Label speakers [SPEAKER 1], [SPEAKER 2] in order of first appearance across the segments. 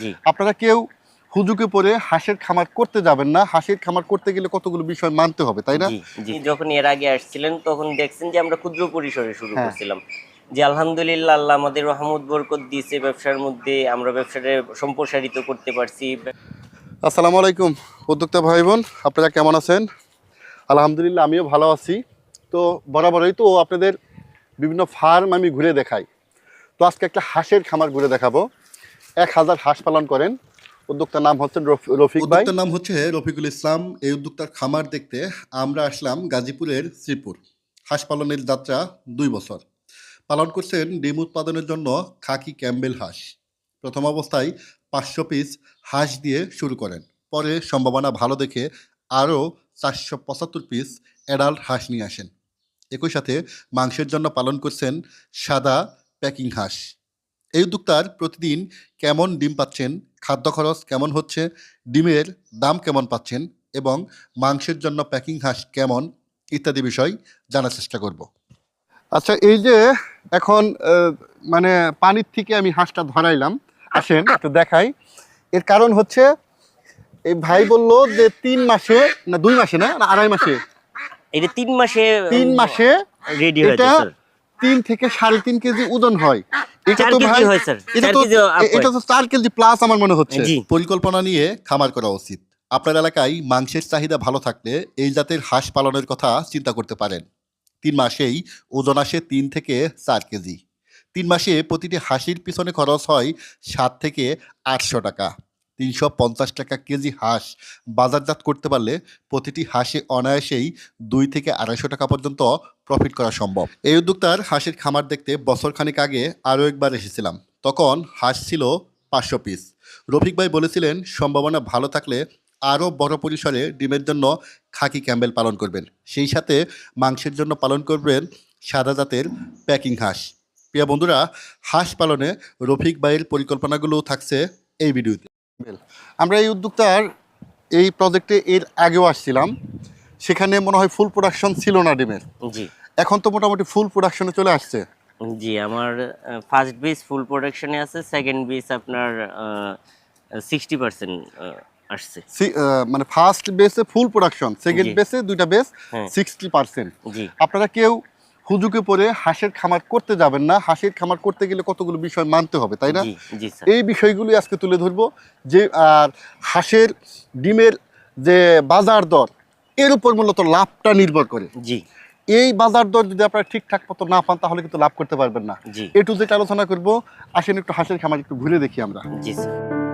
[SPEAKER 1] জি।
[SPEAKER 2] আপনারা কেউ হুজুকে পরে হাঁসের খামার করতে যাবেন না। হাঁসের খামার করতে গেলে কতগুলো বিষয় মানতে হবে তাই না?
[SPEAKER 1] যখন এর আগে আসছিলেন তখন দেখছেন যে আমরা ক্ষুদ্র পরিসরে শুরু
[SPEAKER 2] হ্যাঁ।
[SPEAKER 1] করছিলাম। যে আলহামদুলিল্লাহ আল্লাহ আমাদের রহমত বরকত দিয়েছে ব্যবসার মধ্যে। আমরা ব্যবসাটা সম্প্রসারিত করতে পারছি।
[SPEAKER 2] আসসালামু আলাইকুম উদ্যোক্তা ভাই বোন আপনারা কেমন আছেন? আলহামদুলিল্লাহ আমিও ভালো আছি। তো বরাবরই তো আপনাদের বিভিন্ন ফার্ম আমি ঘুরে দেখাই। তো আজকে একটা হাঁসের খামার ঘুরে দেখাবো। এক হাজার হাঁস পালন করেন। উদ্যোক্তার নাম হচ্ছেন রফ- রফিক ভাই।
[SPEAKER 3] উদ্যোক্তার নাম হচ্ছে রফিকুল ইসলাম। এই উদ্যোক্তার খামার দেখতে আমরা আসলাম গাজীপুরের শ্রীপুর। হাঁস পালনের যাত্রা দুই বছর। পালন করছেন ডিম উৎপাদনের জন্য খাকি ক্যাম্বেল হাঁস। প্রথম অবস্থায় পাঁচশো পিস হাঁস দিয়ে শুরু করেন। পরে সম্ভাবনা ভালো দেখে আরও চারশো পঁচাত্তর পিস অ্যাডাল্ট হাঁস নিয়ে আসেন। একই সাথে মাংসের জন্য পালন করছেন সাদা প্যাকিং হাঁস। এই উদ্যোক্তার প্রতিদিন কেমন ডিম পাচ্ছেন খাদ্য খরচ কেমন হচ্ছে ডিমের দাম কেমন পাচ্ছেন এবং মাংসের জন্য প্যাকিং হাঁস কেমন ইত্যাদি বিষয় জানার চেষ্টা করব।
[SPEAKER 2] আচ্ছা এই যে এখন আহ, মানে পানির থেকে আমি হাঁসটা ধরাইলাম। আসেন একটু দেখাই। এর কারণ হচ্ছে এই ভাই বলল যে তিন মাসে না দুই মাসে না না আড়াই মাসে?
[SPEAKER 1] এটা তিন মাসে
[SPEAKER 2] তিন মাসে
[SPEAKER 1] রেডি
[SPEAKER 2] এটা তিন থেকে সাড়ে তিন কেজি ওজন হয়। এটা তো ভাই এটা
[SPEAKER 1] চার
[SPEAKER 2] তো
[SPEAKER 1] কেজি
[SPEAKER 2] এটা তো চার কেজি প্লাস আমার মনে হচ্ছে।
[SPEAKER 3] পরিকল্পনা নিয়ে খামার করা উচিত। আপনার এলাকায় মাংসের চাহিদা ভালো থাকলে এই জাতের হাঁস পালনের কথা চিন্তা করতে পারেন। তিন মাসেই ওজন আসে তিন থেকে চার কেজি। তিন মাসে প্রতিটি হাঁসির পিছনে খরচ হয় সাত থেকে আটশো টাকা। তিনশো পঞ্চাশ টাকা কেজি হাঁস বাজারজাত করতে পারলে প্রতিটি হাঁসে অনায়াসেই দুই থেকে আড়াইশো টাকা পর্যন্ত প্রফিট করা সম্ভব। এই উদ্যোক্তার হাঁসের খামার দেখতে বছরখানেক আগে আরও একবার এসেছিলাম। তখন হাঁস ছিল পাঁচশো পিস রফিক ভাই বলেছিলেন, সম্ভাবনা ভালো থাকলে আরও বড় পরিসরে ডিমের জন্য খাকি ক্যাম্বেল পালন করবেন। সেই সাথে মাংসের জন্য পালন করবেন সাদা জাতের প্যাকিং হাঁস। প্রিয় বন্ধুরা, হাঁস পালনে রফিক ভাইয়ের পরিকল্পনাগুলো থাকছে এই ভিডিওতে।
[SPEAKER 2] আমরা এই উদ্যোক্তার এই প্রজেক্টে এর আগেও আসছিলাম। সেখানে মনে হয় ফুল প্রোডাকশন ছিল না ডিমের।
[SPEAKER 1] জি।
[SPEAKER 2] এখন তো মোটামুটি ফুল প্রোডাকশনে চলে আসছে।
[SPEAKER 1] জি আমার ফার্স্ট বেস ফুল প্রোডাকশনে আছে সেকেন্ড বেস আপনার সিক্সটি পার্সেন্ট আসছে।
[SPEAKER 2] মানে ফার্স্ট বেসে ফুল প্রোডাকশন সেকেন্ড। বেসে দুইটা বেস। সিক্সটি পার্সেন্ট
[SPEAKER 1] জি।
[SPEAKER 2] আপনারা কেউ হুজুকে পরে হাঁসের খামার করতে যাবেন না। হাঁসের খামার করতে গেলে কতগুলো বিষয় মানতে হবে তাই না? এই বিষয়গুলি আজকে তুলে ধরবো যে আর হাঁসের ডিমের যে বাজার দর এর উপর মূলত লাভটা নির্ভর করে।
[SPEAKER 1] জি।
[SPEAKER 2] এই বাজার দর যদি আপনারা ঠিকঠাক মতো না পান তাহলে কিন্তু লাভ করতে পারবেন না।
[SPEAKER 1] জি।
[SPEAKER 2] এ টু যেটা আলোচনা করব। আসেন একটু হাঁসের খামার একটু ঘুরে দেখি আমরা।
[SPEAKER 1] জি স্যার।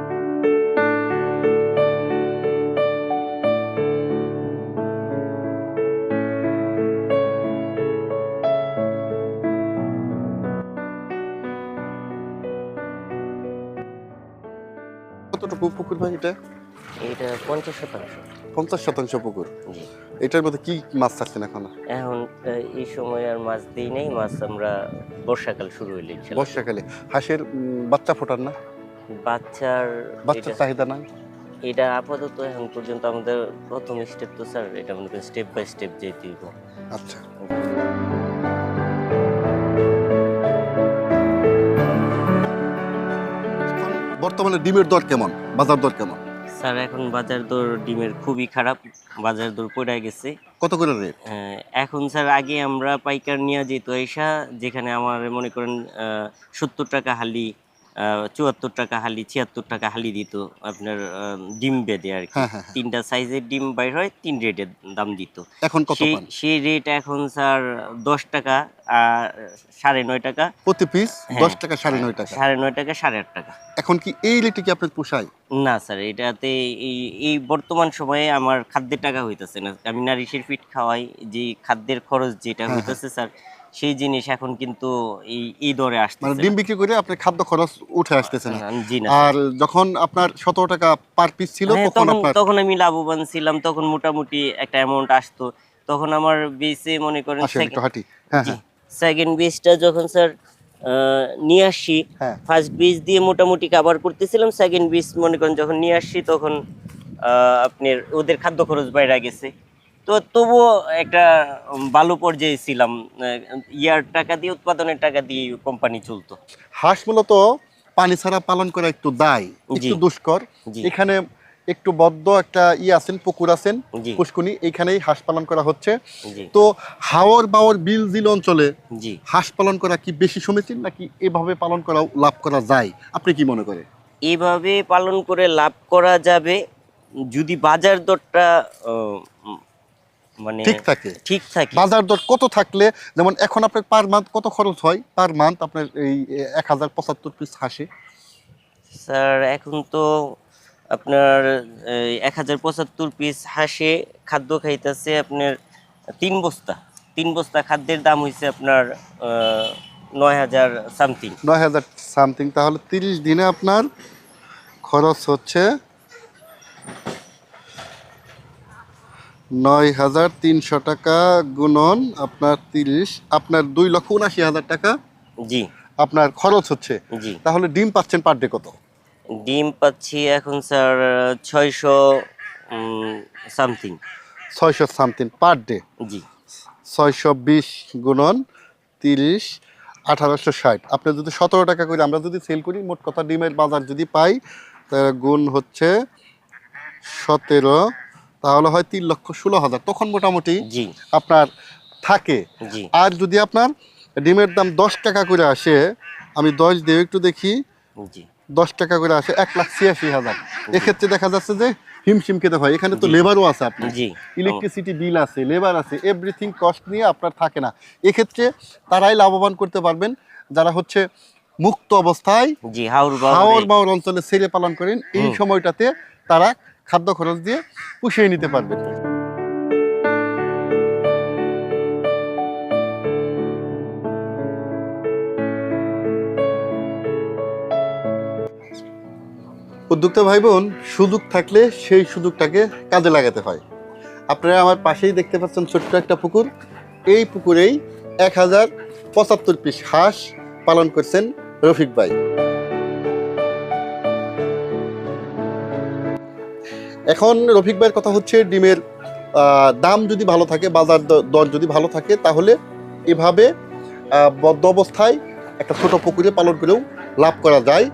[SPEAKER 2] কতটুকু পুকুর ভাই এটা?
[SPEAKER 1] এটা পঞ্চাশ শতাংশ।
[SPEAKER 2] পঞ্চাশ শতাংশ পুকুর। এটার মধ্যে কি মাছ থাকছেন এখন?
[SPEAKER 1] এখন এই সময় আর মাছ দিই নাই মাছ আমরা বর্ষাকাল শুরু হইলে।
[SPEAKER 2] বর্ষাকালে। হাঁসের বাচ্চা ফোটার না?
[SPEAKER 1] বাচ্চার
[SPEAKER 2] বাচ্চার চাহিদা নাই?
[SPEAKER 1] এটা আপাতত এখন পর্যন্ত আমাদের প্রথম স্টেপ তো স্যার এটা আমাদের স্টেপ বাই স্টেপ যেতে
[SPEAKER 2] আচ্ছা। বর্তমানে ডিমের দর কেমন? বাজার দর কেমন?
[SPEAKER 1] স্যার এখন বাজার দর ডিমের খুবই খারাপ। বাজার দর পড়ে গেছে।
[SPEAKER 2] কত করে রেট?
[SPEAKER 1] এখন স্যার আগে আমরা পাইকার নিয়ে যেত এসা যেখানে আমার মনে করেন সত্তর টাকা হালি চুয়াত্তর টাকা হালি ছিয়াত্তর টাকা হালি দিত আপনার ডিম বেঁধে আর কি।
[SPEAKER 2] হ্যাঁ হ্যাঁ হ্যাঁ।
[SPEAKER 1] তিনটা সাইজের ডিম বাইর হয় তিন রেটের দাম দিত।
[SPEAKER 2] এখন
[SPEAKER 1] সেই রেট এখন স্যার দশ টাকা আর সাড়ে নয় টাকা।
[SPEAKER 2] প্রতি পিস। দশ টাকা সাড়ে নয় টাকা।
[SPEAKER 1] সাড়ে নয় টাকা সাড়ে আট টাকা।
[SPEAKER 2] এখন কি এই রেটে কি আপনার পোষায়?
[SPEAKER 1] না স্যার এটাতে এই এই বর্তমান সময়ে আমার খাদ্যের টাকা হইতেছে না। আমি নারিশের ফিট খাওয়াই যে খাদ্যের খরচ যেটা হইতেছে স্যার সেই জিনিস এখন কিন্তু এই এই দরে
[SPEAKER 2] মানে ডিম বিক্রি করে আপনার খাদ্য খরচ উঠে আসতেছে না। আর যখন আপনার সতেরো টাকা পার পিস ছিল
[SPEAKER 1] হ্যাঁ,
[SPEAKER 2] তখন
[SPEAKER 1] তখন
[SPEAKER 2] আপনার
[SPEAKER 1] তখন আমি লাভবান ছিলাম তখন মোটামুটি একটা অ্যামাউন্ট আসতো। তখন আমার বেসে মনে করেন
[SPEAKER 2] হাঁটি। হ্যাঁ হ্যাঁ।
[SPEAKER 1] সেকেন্ড বেসটা যখন স্যার নিয়ে আসছি
[SPEAKER 2] হ্যাঁ।
[SPEAKER 1] ফার্স্ট বীজ দিয়ে মোটামুটি কাভার করতেছিলাম। সেকেন্ড বীজ মনে করেন যখন নিয়ে আসছি তখন আহ, আপনার ওদের খাদ্য খরচ বাইরে গেছে। তো তবুও একটা ভালো পর্যায়ে ছিলাম ইয়ার টাকা দিয়ে উৎপাদনের টাকা দিয়ে কোম্পানি চলতো।
[SPEAKER 2] হাঁস মূলত পানি ছাড়া পালন করা একটু দায় একটু দুষ্কর। এখানে একটু বদ্ধ একটা ই আছেন পুকুর আছেন পুষ্কুনি এইখানেই হাঁস পালন করা হচ্ছে। তো হাওর বাওর বিল জিল অঞ্চলে হাঁস পালন করা কি বেশি সমীচীন নাকি এভাবে পালন করা লাভ করা যায়? আপনি কি মনে করেন?
[SPEAKER 1] এইভাবে পালন করে লাভ করা যাবে। যদি বাজার দরটা মানে
[SPEAKER 2] ঠিক থাকে।
[SPEAKER 1] ঠিক থাকে।
[SPEAKER 2] বাজার দর কত থাকলে যেমন এখন আপনার পার মান্থ কত খরচ হয়? পার মান্থ আপনার এই এক হাজার পঁচাত্তর পিস হাঁসে।
[SPEAKER 1] স্যার এখন তো আপনার এক হাজার পঁচাত্তর পিস হাঁসে খাদ্য খাইতেছে আপনার তিন বস্তা। তিন বস্তা খাদ্যের দাম হয়েছে আপনার নয় হাজার সামথিং
[SPEAKER 2] নয় হাজার সামথিং তাহলে তিরিশ দিনে আপনার খরচ হচ্ছে নয় হাজার তিনশো টাকা গুণন আপনার তিরিশ আপনার দুই লক্ষ উনাশি হাজার টাকা
[SPEAKER 1] জি।
[SPEAKER 2] আপনার খরচ হচ্ছে।
[SPEAKER 1] জি।
[SPEAKER 2] তাহলে ডিম পাচ্ছেন পার ডে কত?
[SPEAKER 1] ডিম পাচ্ছি এখন স্যার ছয়শো সামথিং।
[SPEAKER 2] ছয়শো সামথিং পার ডে।
[SPEAKER 1] জি।
[SPEAKER 2] ছয়শো বিশ গুণন তিরিশ আঠারোশো ষাট। আপনি যদি সতেরো টাকা করে আমরা যদি সেল করি মোট কথা ডিমের বাজার যদি পাই তাহলে গুণ হচ্ছে সতেরো তাহলে হয় তিন লক্ষ ষোলো হাজার। তখন মোটামুটি আপনার থাকে। আর যদি আপনার ডিমের দাম দশ টাকা করে আসে আমি দশ দিয়ে একটু দেখি দশ টাকা করে আসে এক লাখ ছিয়াশি হাজার। এক্ষেত্রে দেখা যাচ্ছে যে হিমশিম খেতে হয়। এখানে তো লেবারও আছে আপনার। ইলেকট্রিসিটি বিল আছে লেবার আছে এভরিথিং কস্ট নিয়ে আপনার থাকে না। এক্ষেত্রে তারাই লাভবান করতে পারবেন। যারা হচ্ছে মুক্ত অবস্থায় হাওর বাওর অঞ্চলে ছেড়ে পালন করেন এই সময়টাতে তারা খাদ্য খরচ দিয়ে পুষিয়ে নিতে পারবেন উদ্যোক্তা ভাই বোন সুযোগ থাকলে সেই সুযোগটাকে কাজে লাগাতে হয়। আপনারা আমার পাশেই দেখতে পাচ্ছেন ছোট্ট একটা পুকুর। এই পুকুরেই এক হাজার পঁচাত্তর পিস হাঁস পালন করছেন রফিক ভাই। এখন রফিক ভাইয়ের কথা হচ্ছে ডিমের দাম যদি ভালো থাকে, বাজার দর যদি ভালো থাকে, তাহলে এভাবে বদ্ধ অবস্থায় একটা ছোট পুকুরে পালন করেও লাভ করা যায়।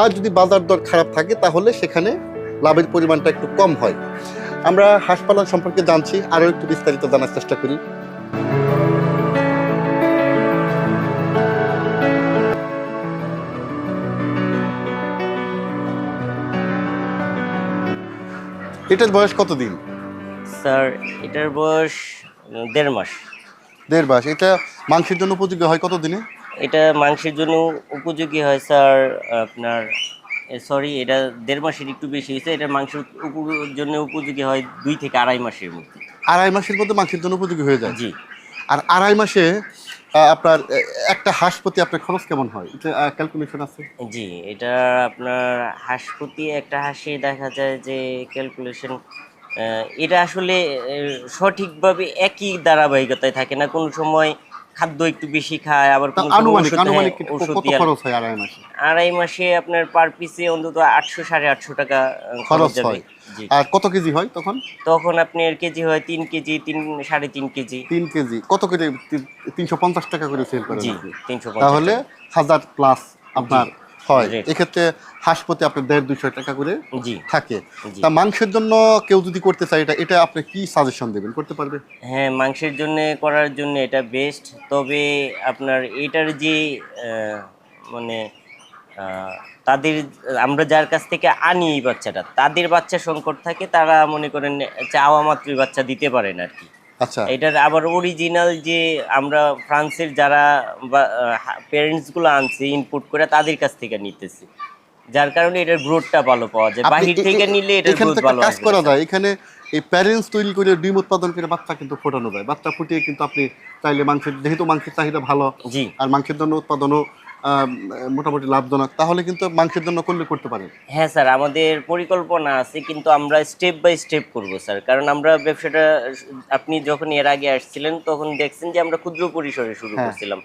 [SPEAKER 2] আর যদি বাজার দর খারাপ থাকে, তাহলে সেখানে লাভের পরিমাণটা একটু কম হয়। আমরা হাসপাতাল সম্পর্কে জানছি, আরও একটু বিস্তারিত জানার চেষ্টা করি। এটার বয়স কতদিন?
[SPEAKER 1] স্যার এটার বয়স দেড় মাস।
[SPEAKER 2] দেড় মাস। এটা মাংসের জন্য উপযোগী হয় কত দিনে
[SPEAKER 1] এটা মাংসের জন্য উপযোগী হয় স্যার আপনার সরি এটা দেড় মাসের একটু বেশি হয়েছে। এটা মাংসের জন্য উপযোগী হয় দুই থেকে আড়াই মাসের মধ্যে।
[SPEAKER 2] আড়াই মাসের মধ্যে মাংসের জন্য উপযোগী হয়ে যায়?
[SPEAKER 1] জি।
[SPEAKER 2] আর আড়াই মাসে আপনার একটা হাঁস প্রতি আপনার খরচ কেমন হয়? এটা ক্যালকুলেশন আছে?
[SPEAKER 1] জি, এটা আপনার হাঁস প্রতি একটা হাঁসে দেখা যায় যে ক্যালকুলেশন এটা আসলে সঠিকভাবে একই ধারাবাহিকতায় থাকে না। কোনো সময় খাদ্য একটু বেশি খায় আবার ওষুধ-
[SPEAKER 2] আড়াই মাসে?
[SPEAKER 1] আপনার পার পিসে অন্তত আটশো সাড়ে আটশো টাকা
[SPEAKER 2] খরচ
[SPEAKER 1] যাবে।
[SPEAKER 2] হয়। আর কত কেজি হয় তখন?
[SPEAKER 1] তখন আপনার কেজি হয় তিন কেজি তিন সাড়ে তিন কেজি।
[SPEAKER 2] তিন কেজি। কত কেজি? তিনশো পঞ্চাশ টাকা করে সেল
[SPEAKER 1] করে
[SPEAKER 2] তাহলে হাজার প্লাস আপনার হয়। এক্ষেত্রে হাঁস প্রতি আপনার দেড় দুশো টাকা করে থাকে। তা মাংসের জন্য কেউ যদি করতে চায় এটা এটা আপনি কি সাজেশন দেবেন? করতে পারবে?
[SPEAKER 1] হ্যাঁ মাংসের জন্য করার জন্য এটা বেস্ট তবে আপনার এটার যে মানে তাদের আমরা যার কাছ থেকে আনি এই বাচ্চাটা তাদের বাচ্চা সংকট থাকে তারা মনে করেন চাওয়া মাত্রই বাচ্চা দিতে পারেন আর কি।
[SPEAKER 2] আচ্ছা।
[SPEAKER 1] এটার আবার অরিজিনাল যে আমরা ফ্রান্সের যারা প্যারেন্টসগুলো আনছে ইনপুট করে তাদের কাছ থেকে নিতেছি। যার কারণে এটার গ্রোথটা ভালো পাওয়া যায়। বাহির থেকে নিলে এটার গ্রোথ ভালো
[SPEAKER 2] কাজ করা যায়। এখানে এই প্যারেন্টস তৈরি করে ডিম উৎপাদন করে বাচ্চা কিন্তু ফোটানো যায়। বাচ্চা ফুটিয়ে কিন্তু আপনি চাইলে মাংসের যেহেতু মাংসের চাহিদা ভালো
[SPEAKER 1] জি।
[SPEAKER 2] আর মাংসের জন্য উৎপাদনও মোটামুটি লাভজনক। তাহলে কিন্তু মাংসের জন্য করলে করতে পারেন।
[SPEAKER 1] হ্যাঁ স্যার আমাদের পরিকল্পনা আছে কিন্তু আমরা স্টেপ বাই স্টেপ করব স্যার। কারণ আমরা ব্যবসাটা আপনি যখন এর আগে আসছিলেন তখন দেখছেন যে আমরা ক্ষুদ্র পরিসরে শুরু
[SPEAKER 2] হ্যাঁ।
[SPEAKER 1] করছিলাম।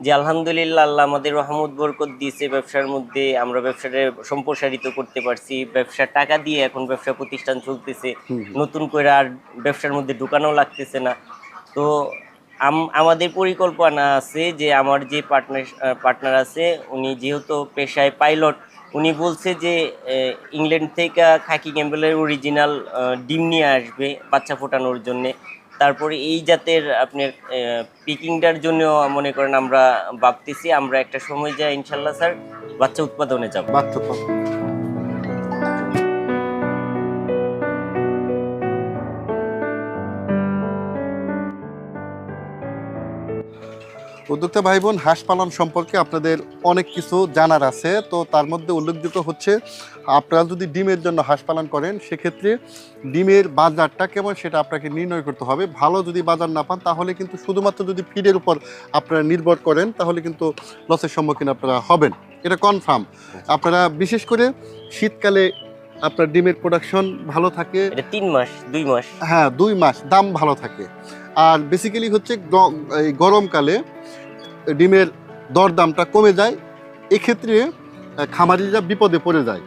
[SPEAKER 1] যে আলহামদুলিল্লাহ আল্লাহ আমাদের রহমত বরকত দিয়েছে ব্যবসার মধ্যে। আমরা ব্যবসাটা সম্প্রসারিত করতে পারছি। ব্যবসার টাকা দিয়ে এখন ব্যবসা প্রতিষ্ঠান চলতেছে। নতুন করে আর ব্যবসার মধ্যে ঢুকানো লাগতেছে না। তো আমাদের পরিকল্পনা আছে যে আমার যে পার্টনার পার্টনার আছে, উনি যেহেতু পেশায় পাইলট উনি বলছে যে ইংল্যান্ড থেকে খাকি ক্যাম্বেলের অরিজিনাল ডিম নিয়ে আসবে বাচ্চা ফোটানোর জন্যে। তারপরে এই জাতের আপনার পিকিংটার জন্য মনে করেন আমরা ভাবতেছি, আমরা একটা সময় যাই, ইনশাল্লাহ স্যার, বাচ্চা উৎপাদনে যাব।
[SPEAKER 2] বাচ্চা উদ্যোক্তা ভাই বোন হাঁস পালন সম্পর্কে আপনাদের অনেক কিছু জানার আছে। তো তার মধ্যে উল্লেখযোগ্য হচ্ছে আপনারা যদি ডিমের জন্য হাঁস পালন করেন সেক্ষেত্রে ডিমের বাজারটা কেমন সেটা আপনাকে নির্ণয় করতে হবে। ভালো যদি বাজার না পান তাহলে কিন্তু শুধুমাত্র যদি ফিডের উপর আপনারা নির্ভর করেন তাহলে কিন্তু লসের সম্মুখীন আপনারা হবেন। এটা কনফার্ম আপনারা বিশেষ করে শীতকালে আপনার ডিমের প্রোডাকশন ভালো থাকে।
[SPEAKER 1] এটা তিন মাস দুই মাস।
[SPEAKER 2] হ্যাঁ দুই মাস দাম ভালো থাকে। আর বেসিক্যালি হচ্ছে গরমকালে ডিমের দরদামটা কমে যায় এক্ষেত্রে খামারিরা বিপদে পড়ে যায়।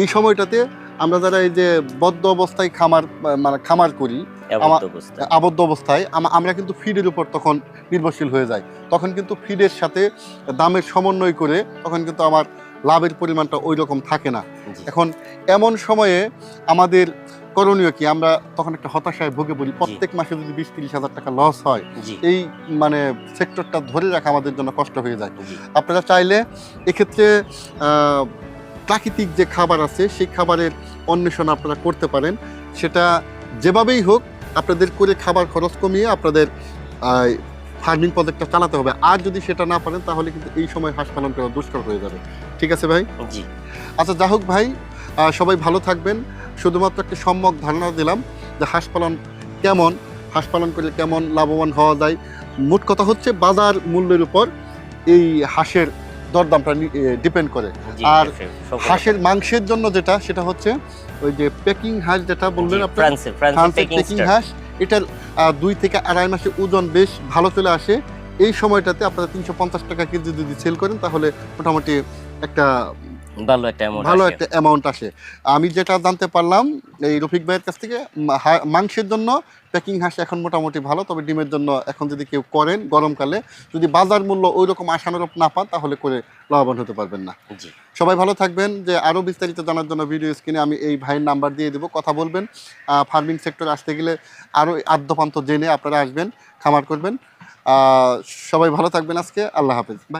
[SPEAKER 2] এই সময়টাতে আমরা যারা এই যে বদ্ধ অবস্থায় খামার মানে খামার করি
[SPEAKER 1] আবদ্ধ
[SPEAKER 2] অবস্থায় আমরা কিন্তু ফিডের উপর তখন নির্ভরশীল হয়ে যাই। তখন কিন্তু ফিডের সাথে দামের সমন্বয় করে তখন কিন্তু আমার লাভের পরিমাণটা ওই রকম থাকে না। এখন এমন সময়ে আমাদের করণীয় কি? আমরা তখন একটা হতাশায় ভুগে পড়ি। প্রত্যেক মাসে যদি বিশ তিরিশ হাজার টাকা লস হয় এই মানে সেক্টরটা ধরে রাখা আমাদের জন্য কষ্ট হয়ে যায়। আপনারা চাইলে এক্ষেত্রে প্রাকৃতিক যে খাবার আছে সেই খাবারের অন্বেষণ আপনারা করতে পারেন। সেটা যেভাবেই হোক আপনাদের করে খাবার খরচ কমিয়ে আপনাদের ফার্মিং প্রজেক্টটা চালাতে হবে। আর যদি সেটা না পারেন তাহলে কিন্তু এই সময় হাঁস পালন করা দুষ্কর হয়ে যাবে। ঠিক আছে ভাই?
[SPEAKER 1] জি।
[SPEAKER 2] আচ্ছা যা হোক ভাই সবাই ভালো থাকবেন। শুধুমাত্র একটা সম্যক ধারণা দিলাম যে হাঁস পালন কেমন হাঁস পালন করলে কেমন লাভবান হওয়া যায়। মোট কথা হচ্ছে বাজার মূল্যের উপর এই হাঁসের দরদামটা ডিপেন্ড করে। আর হাঁসের মাংসের জন্য যেটা সেটা হচ্ছে ওই যে পেকিং হাঁস যেটা বললেন আপনার
[SPEAKER 1] পেকিং
[SPEAKER 2] হাঁস। এটার দুই থেকে আড়াই মাসে ওজন বেশ ভালো চলে আসে। এই সময়টাতে আপনারা তিনশো পঞ্চাশ টাকা কেজি যদি সেল করেন তাহলে মোটামুটি একটা
[SPEAKER 1] ভালো একটা অ্যামাউন্ট
[SPEAKER 2] ভালো একটা অ্যামাউন্ট আসে। আমি যেটা জানতে পারলাম এই রফিক ভাইয়ের কাছ থেকে মাংসের জন্য প্যাকিং হাঁস এখন মোটামুটি ভালো তবে ডিমের জন্য এখন যদি কেউ করেন গরমকালে যদি বাজার মূল্য ওই রকম আশানুরূপ না পান তাহলে করে লাভবান হতে পারবেন না। সবাই ভালো থাকবেন। যে আরও বিস্তারিত জানার জন্য ভিডিও স্ক্রিনে আমি এই ভাইয়ের নাম্বার দিয়ে দেবো কথা বলবেন। ফার্মিং সেক্টর আসতে গেলে আরও আদ্যপান্ত জেনে আপনারা আসবেন খামার করবেন। সবাই ভালো থাকবেন আজকে আল্লাহ হাফেজ।